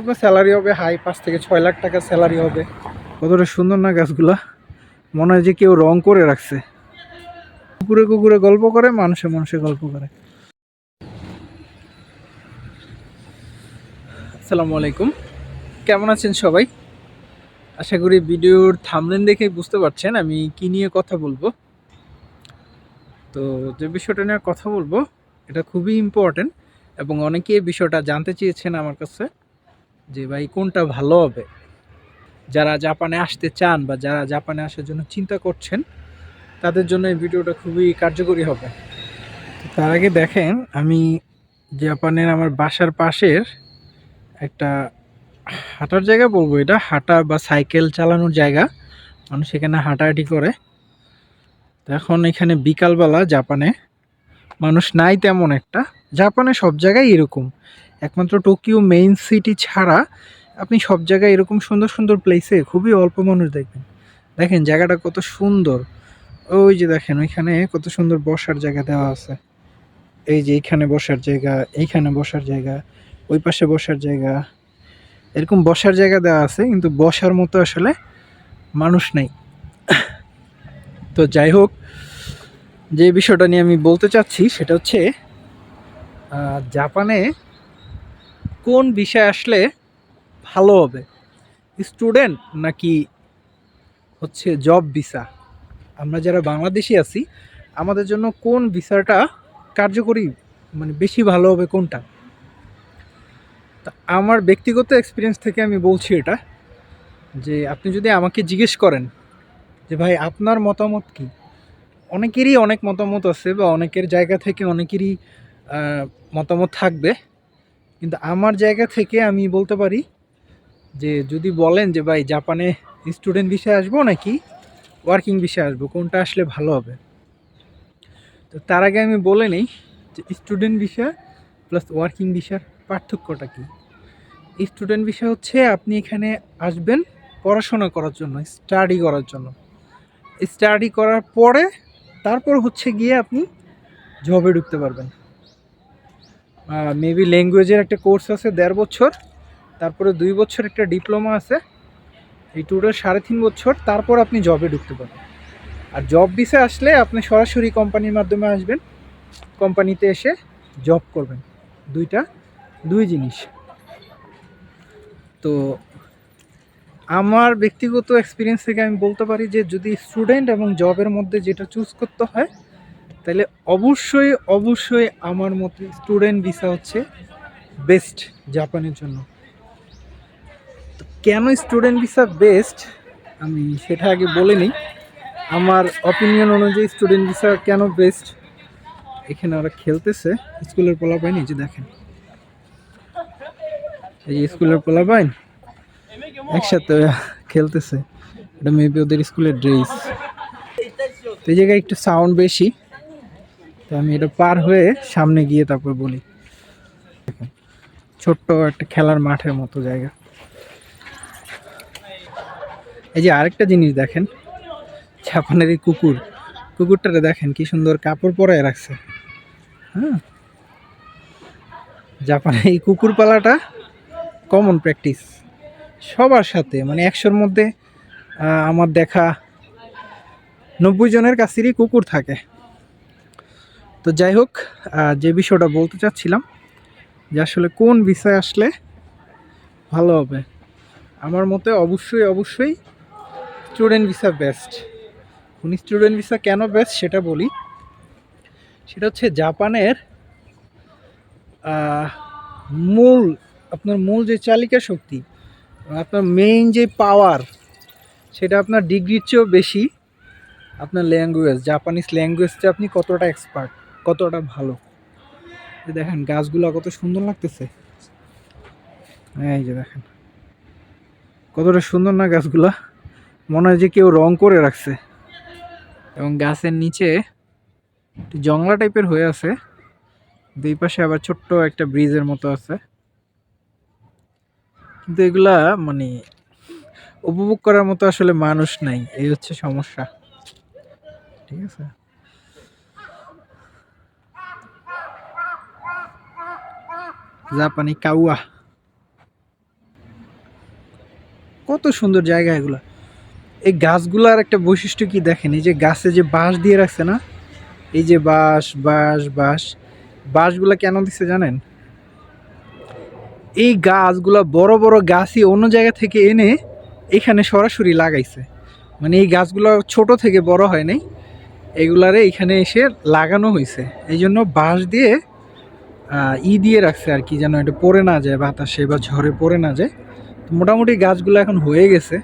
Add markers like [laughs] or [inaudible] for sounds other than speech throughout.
আপনার স্যালারি হবে হাই পাঁচ থেকে ছয় লাখ টাকা স্যালারি হবে। কতটা সুন্দর না গাছগুলা? মনে হয় যে কেউ রং করে রাখছে। কুকুরে কুকুরে গল্প করে, মানুষে মানুষে গল্প করে। আসসালামু আলাইকুম। কেমন আছেন সবাই? আশা করি ভিডিওর থামলেন দেখে বুঝতে পারছেন আমি কি নিয়ে কথা বলব। তো যে বিষয়টা নিয়ে কথা বলব, এটা খুবই ইম্পর্টেন্ট এবং অনেকে এই বিষয়টা জানতে চেয়েছেন আমার কাছে। যে ভাই কোনটা ভালো হবে? যারা জাপানে আসতে চান বা যারা জাপানে আসার জন্য চিন্তা করছেন, তাদের জন্য এই ভিডিওটা খুবই কার্যকরী হবে। তার আগে দেখেন, আমি জাপানের আমার বাসার পাশের একটা হাঁটার জায়গা বলব এটা, হাঁটা বা সাইকেল চালানোর জায়গা। মানুষ এখানে হাঁটাহাঁটি করে। এখন এখানে বিকালবেলা জাপানে মানুষ নাই তেমন একটা। জাপানে সব জায়গায় এরকম। একমাত্র টোকিও মেইন সিটি ছাড়া আপনি সব জায়গায় এরকম সুন্দর সুন্দর প্লেসে খুবই অল্প মানুষ দেখবেন। দেখেন জায়গাটা কত সুন্দর। ওই যে দেখেন ওইখানে কত সুন্দর বসার জায়গা দেওয়া আছে। এই যে এইখানে বসার জায়গা, এইখানে বসার জায়গা, ওই পাশে বসার জায়গা। এরকম বসার জায়গা দেওয়া আছে, কিন্তু বসার মতো আসলে মানুষ নেই। তো যাই হোক, যে বিষয়টা নিয়ে আমি বলতে চাচ্ছি সেটা হচ্ছে জাপানে কোন বিষয় আসলে ভালো হবে? স্টুডেন্ট নাকি হচ্ছে জব ভিসা? আমরা যারা বাংলাদেশি আছি, আমাদের জন্য কোন ভিসাটা কার্যকরী মানে বেশি ভালো হবে কোনটা? তা আমার ব্যক্তিগত এক্সপিরিয়েন্স থেকে আমি বলছি এটা, যে আপনি যদি আমাকে জিজ্ঞেস করেন, যে ভাই আপনার মতামত কি? অনেকেরই অনেক মতামত আছে বা অনেকের জায়গা থেকে অনেকেরই মতামত থাকবে। কিন্তু আমার জায়গা থেকে আমি বলতে পারি যে যদি বলেন যে ভাই জাপানে স্টুডেন্ট বিষয়ে আসব নাকি ওয়ার্কিং বিষয়ে আসব, কোনটা আসলে ভালো হবে? তো তার আগে আমি বলে নিই যে স্টুডেন্ট বিষয় প্লাস ওয়ার্কিং বিষয়ের পার্থক্যটা কী? স্টুডেন্ট বিষয় হচ্ছে আপনি এখানে আসবেন পড়াশোনা করার জন্য স্টাডি করার জন্য। স্টাডি করার পরে তারপর হচ্ছে গিয়ে আপনি জবে ঢুকতে পারবেন। মেবি ল্যাঙ্গুয়েজের একটা কোর্স আছে দেড় বছর, তারপরে দুই বছর একটা ডিপ্লোমা আছে, এই টোটাল সাড়ে তিন বছর, তারপর আপনি জবে ঢুকতে পারবেন আর জব ভিসা আসলে আপনি সরাসরি কোম্পানির মাধ্যমে আসবেন কোম্পানিতে এসে জব করবেন। দুইটা, দুই জিনিস। তো আমার ব্যক্তিগত এক্সপিরিয়েন্স থেকে আমি বলতে পারি যে যদি স্টুডেন্ট এবং জবের মধ্যে যেটা চুজ করতে হয় তাহলে অবশ্যই অবশ্যই আমার মতে স্টুডেন্ট ভিসা হচ্ছে বেস্ট জাপানের জন্য। তো কেন স্টুডেন্ট ভিসা বেস্ট? আমি সেটা আগে বলে নিই। আমার অপিনিয়ন অনুযায়ী স্টুডেন্ট ভিসা কেন বেস্ট? এখানে ওরা খেলতেছে। স্কুলের পোলাপাইন, এই যে দেখেন। এই যে স্কুলের পোলাপাইন একসাথে খেলতেছে। এটা মেবি ওদের স্কুলের ড্রেস। তো এই জায়গায় একটু সাউন্ড বেশি। তো আমি এটা পার হয়ে সামনে গিয়ে তারপর বলি। ছোট্ট একটা খেলার মাঠের মতো জায়গা। এই যে আরেকটা জিনিস দেখেন জাপানের এই কুকুর। কুকুরটারে দেখেন কি সুন্দর কাপড় পরায় রাখছে। হ্যাঁ। জাপানে এই কুকুর পালাটা কমন প্র্যাকটিস সবার সাথে মানে একশোর মধ্যে আমার দেখা নব্বই জনের কাছেরই কুকুর থাকে। তো যাই হোক যে বিষয়টা বলতে চাচ্ছিলাম, যে আসলে কোন বিষয় আসলে ভালো হবে? আমার মতে অবশ্যই অবশ্যই স্টুডেন্ট ভিসা বেস্ট। উনি স্টুডেন্ট ভিসা কেন বেস্ট সেটা বলি। সেটা হচ্ছে জাপানের মূল, আপনার মূল যে চালিকা শক্তি, আপনার মেইন যে পাওয়ার সেটা আপনার ডিগ্রির চেয়েও বেশি আপনার ল্যাঙ্গুয়েজ জাপানিজ ল্যাঙ্গুয়েজটা আপনি কতটা এক্সপার্ট কতটা ভালো। দেখেন, গাছগুলো কত সুন্দর লাগতেছে। এই যে দেখেন, কতটা সুন্দর না গাছগুলা। মনে হয় যে কেউ রং করে রাখছে। এবং গাছের নিচে জংলা টাইপের হয়ে আছে। দুই পাশে আবার ছোট্ট একটা ব্রিজের মতো আছে। কিন্তু এগুলা মানে উপভোগ করার মতো আসলে মানুষ নাই। এই হচ্ছে সমস্যা। ঠিক আছে? জাপানি কাউয়া। কত সুন্দর জায়গা এগুলো। এই গাছগুলার একটা বৈশিষ্ট্য কি দেখেন? এই যে গাছে যে বাঁশ দিয়ে রাখছে না? এই যে বাঁশ বাঁশ বাঁশ। বাঁশগুলা কেন দিচ্ছে জানেন? এই গাছগুলা বড় বড় গাছই অন্য জায়গা থেকে এনে এখানে সরাসরি লাগাইছে। মানে এই গাছগুলো ছোট থেকে বড় হয় নাই। এগুলারে এখানে এসে লাগানো হয়েছে এই জন্য বাঁশ দিয়ে ই দিয়ে রাখছে আর কি, যেন এটা পড়ে না যায়, বাতাসে বা ঝড়ে পড়ে না যায়। তো মোটামুটি গাছগুলো এখন হয়ে গেছে,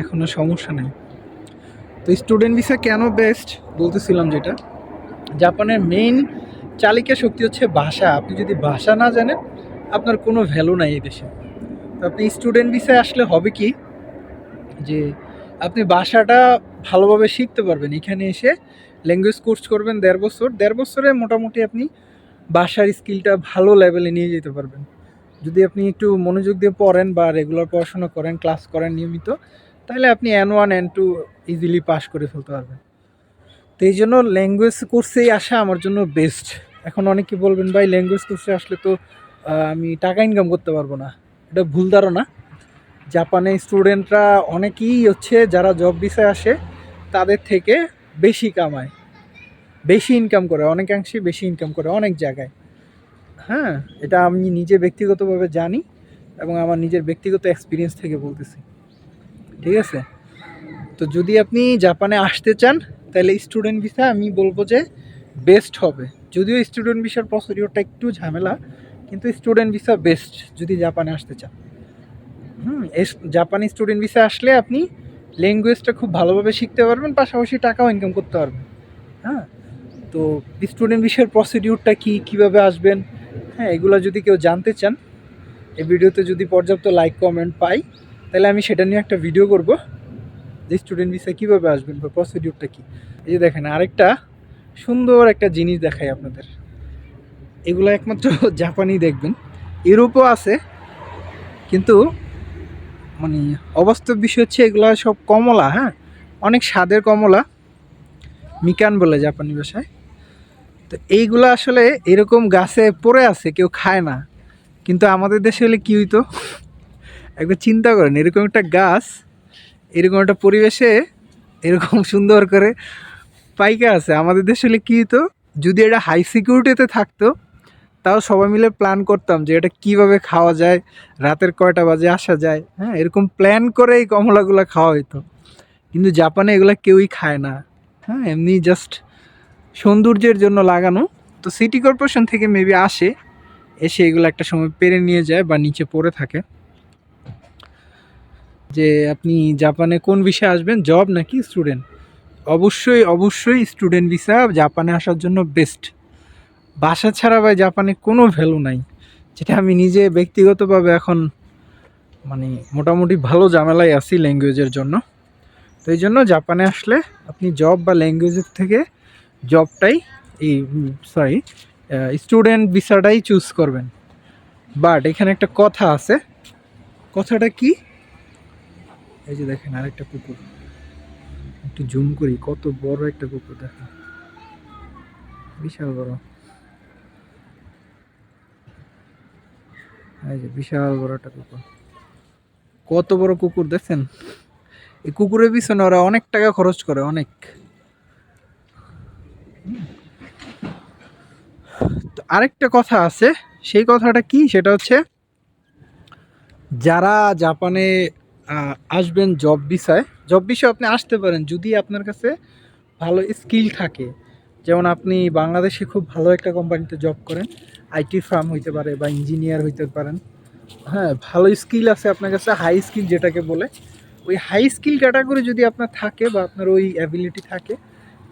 এখনও সমস্যা নেই। তো স্টুডেন্ট ভিসা কেন বেস্ট বলতেছিলাম যেটা, জাপানের মেইন চালিকা শক্তি হচ্ছে ভাষা। আপনি যদি ভাষা না জানেন, আপনার কোনো ভ্যালু নাই এই দেশে। তো আপনি স্টুডেন্ট ভিসায় আসলে হবে কি? যে আপনি ভাষাটা ভালোভাবে শিখতে পারবেন। এখানে এসে ল্যাঙ্গুয়েজ কোর্স করবেন দেড় বছর। দেড় বছরে মোটামুটি আপনি ভাষার স্কিলটা ভালো লেভেলে নিয়ে যেতে পারবেন। যদি আপনি একটু মনোযোগ দিয়ে পড়েন বা রেগুলার পড়াশোনা করেন ক্লাস করেন নিয়মিত, তাহলে আপনি N one N two easily pass করে ফেলতে পারবেন। তো এই জন্য ল্যাঙ্গুয়েজ কোর্সেই আসা আমার জন্য বেস্ট এখন অনেকে বলবেন, ভাই ল্যাঙ্গুয়েজ কোর্সে আসলে তো আমি টাকা ইনকাম করতে পারব না। এটা ভুল ধারণা। জাপানে স্টুডেন্টরা অনেকেই হচ্ছে যারা জব ভিসায় আসে, তাদের থেকে বেশি কামায়। বেশি ইনকাম করে অনেকাংশে বেশি ইনকাম করে অনেক জায়গায়। হ্যাঁ এটা আমি নিজে ব্যক্তিগতভাবে জানি এবং আমার নিজের ব্যক্তিগত এক্সপিরিয়েন্স থেকে বলতেছি। ঠিক আছে? তো যদি আপনি জাপানে আসতে চান, তাহলে স্টুডেন্ট ভিসা আমি বলব যে বেস্ট হবে। যদিও স্টুডেন্ট ভিসার প্রসিডিওরটা একটু ঝামেলা, কিন্তু স্টুডেন্ট ভিসা বেস্ট যদি জাপানে আসতে চান। হুম জাপানি স্টুডেন্ট ভিসা আসলে আপনি ল্যাঙ্গুয়েজটা খুব ভালোভাবে শিখতে পারবেন, পাশাপাশি টাকাও ইনকাম করতে পারবেন। হ্যাঁ তো স্টুডেন্ট ভিসার প্রসিডিউরটা কি, কীভাবে আসবেন? হ্যাঁ এগুলো যদি কেউ জানতে চান, এই ভিডিওতে যদি পর্যাপ্ত লাইক কমেন্ট পাই, তাহলে আমি সেটা নিয়ে একটা ভিডিও করব, যে স্টুডেন্ট ভিসা কীভাবে আসবেন বা প্রসিডিউরটা কী। এই যে দেখেন, আরেকটা সুন্দর একটা জিনিস দেখাই আপনাদের। এগুলো একমাত্র [laughs] জাপানি দেখবেন। ইউরোপও আছে, কিন্তু মানে অবাস্তব বিষয় হচ্ছে এগুলো সব কমলা হ্যাঁ? অনেক স্বাদের কমলা, মিকান বলে জাপানি ভাষায়। তো এইগুলো আসলে এরকম গাছে পড়ে আছে, কেউ খায় না। কিন্তু আমাদের দেশে হলে কী হইতো? একবার চিন্তা করেন, এরকম একটা গাছ, এরকম একটা পরিবেশে, এরকম সুন্দর করে পাইকা আছে। আমাদের দেশে হলে কী হতো যদি এটা হাই সিকিউরিটিতে থাকতো, তাও সবাই মিলে প্ল্যান করতাম যে এটা কীভাবে খাওয়া যায়, রাতের কয়টা বাজে আসা যায় হ্যাঁ এরকম প্ল্যান করে এই কমলাগুলো খাওয়া হতো কিন্তু জাপানে এগুলো কেউই খায় না। হ্যাঁ এমনি জাস্ট সৌন্দর্যের জন্য লাগানো। তো সিটি কর্পোরেশন থেকে মেবি আসে, এসে এগুলো একটা সময় পেরে নিয়ে যায় বা নিচে পড়ে থাকে। যে আপনি জাপানে কোন বিষয়ে আসবেন? জব নাকি স্টুডেন্ট অবশ্যই অবশ্যই স্টুডেন্ট ভিসা জাপানে আসার জন্য বেস্ট বাসা ছাড়া বা জাপানে কোনো ভ্যালু নাই। যেটা আমি নিজে ব্যক্তিগতভাবে এখন মানে মোটামুটি ভালো ঝামেলায় আছি ল্যাঙ্গুয়েজের জন্য। তো এই জন্য জাপানে আসলে আপনি জব বা ল্যাঙ্গুয়েজের থেকে জবটাই এই সরি স্টুডেন্ট ভিসাটাই চুজ করবেন। বাট এখানে একটা কথা আছে। কথাটা কি? এই যে দেখেন আরেকটা কুকুর। একটু জুম করি, কত বড় একটা কুকুর দেখেন। বিশাল বড়। এই যে বিশাল বড় একটা কুকুর। কত বড় কুকুর দেখছেন? এই কুকুরের পিছনে ওরা অনেক টাকা খরচ করে, অনেক। তো আরেকটা কথা আছে, সেই কথাটা কি? সেটা হচ্ছে, যারা জাপানে আসবেন জব বিষয় জব বিষয়ে আপনি আসতে পারেন যদি আপনার কাছে ভালো স্কিল থাকে। যেমন আপনি বাংলাদেশে খুব ভালো একটা কোম্পানিতে জব করেন, আইটি ফার্ম হইতে পারে বা ইঞ্জিনিয়ার হইতে পারেন। হ্যাঁ ভালো স্কিল আছে আপনার কাছে হাই স্কিল যেটাকে বলে, ওই হাই স্কিল ক্যাটাগরি যদি আপনার থাকে বা আপনার ওই অ্যাবিলিটি থাকে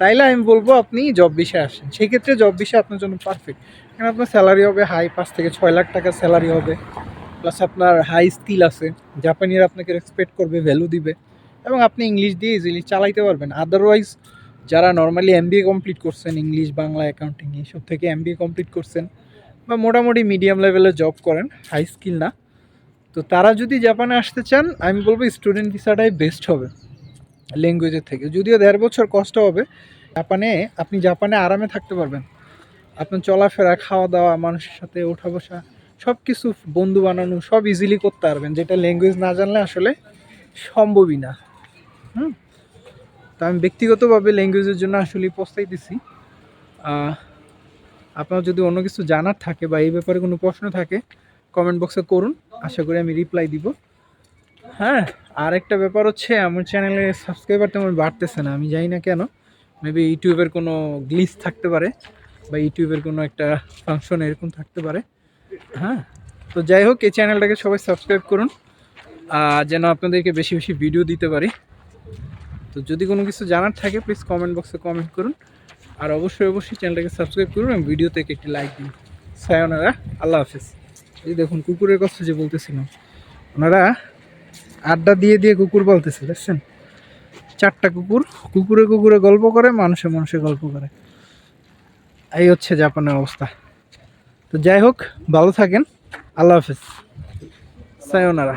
তাইলে আমি বলব আপনি জব বিষয়ে আসেন। সেই ক্ষেত্রে জব বিষয় আপনার জন্য পারফেক্ট কারণ আপনার স্যালারি হবে হাই পাঁচ থেকে ছয় লাখ টাকার স্যালারি হবে। প্লাস আপনার হাই স্কিল আছে। জাপানিরা আপনাকে রেসপেক্ট করবে ভ্যালু দিবে। এবং আপনি ইংলিশ দিয়ে ইজিলি চালাইতে পারবেন। আদারওয়াইজ যারা নর্মালি এমবিএ কমপ্লিট করছেন ইংলিশ বাংলা অ্যাকাউন্টিং এইসব থেকে এমবিএ কমপ্লিট করছেন বা মোটামুটি মিডিয়াম লেভেলে জব করেন হাই স্কিল না। তো তারা যদি জাপানে আসতে চান, আমি বলব স্টুডেন্ট ভিসাটাই বেস্ট হবে। ল্যাঙ্গুয়েজের থেকে। যদিও দেড় বছর কষ্ট হবে জাপানে আপনি জাপানে আরামে থাকতে পারবেন। আপনার চলাফেরা খাওয়া দাওয়া মানুষের সাথে ওঠা বসা সব কিছু বন্ধু বানানো সব ইজিলি করতে পারবেন। যেটা ল্যাঙ্গুয়েজ না জানলে আসলে সম্ভবই না। হুম? তো আমি ব্যক্তিগতভাবে ল্যাঙ্গুয়েজের জন্য আসলে পস্তাইতেছি। আহ, আপনার যদি অন্য কিছু জানার থাকে বা এই ব্যাপারে কোনো প্রশ্ন থাকে কমেন্ট বক্সে করুন। আশা করি আমি রিপ্লাই দিব। হ্যাঁ আর একটা ব্যাপার হচ্ছে, আমার চ্যানেলে সাবস্ক্রাইবার তেমন বাড়তেছে না, আমি জানি না কেন। মেবি ইউটিউবের কোনো গ্লিচ থাকতে পারে, বা ইউটিউবের কোনো একটা ফাংশন এরকম থাকতে পারে। হ্যাঁ তো যাই হোক, এই চ্যানেলটাকে সবাই সাবস্ক্রাইব করুন, আর যেন আপনাদেরকে বেশি বেশি ভিডিও দিতে পারি। তো যদি কোনো কিছু জানার থাকে প্লিজ কমেন্ট বক্সে কমেন্ট করুন। আর অবশ্যই অবশ্যই চ্যানেলটাকে সাবস্ক্রাইব করুন এবং ভিডিও থেকে একটি লাইক দিন। সায়নারা আল্লাহ হাফিজ। এই দেখুন, কুকুরের কথা যে বলতেছিলাম। ওনারা আড্ডা দিয়ে দিয়ে কুকুর বলতেছে দেখছেন? চারটা কুকুর, কুকুরে কুকুরে গল্প করে, মানুষে মানুষে গল্প করে। এই হচ্ছে জাপানের অবস্থা। তো যাই হোক, ভালো থাকেন। আল্লাহ হাফিজ। সায়নারা।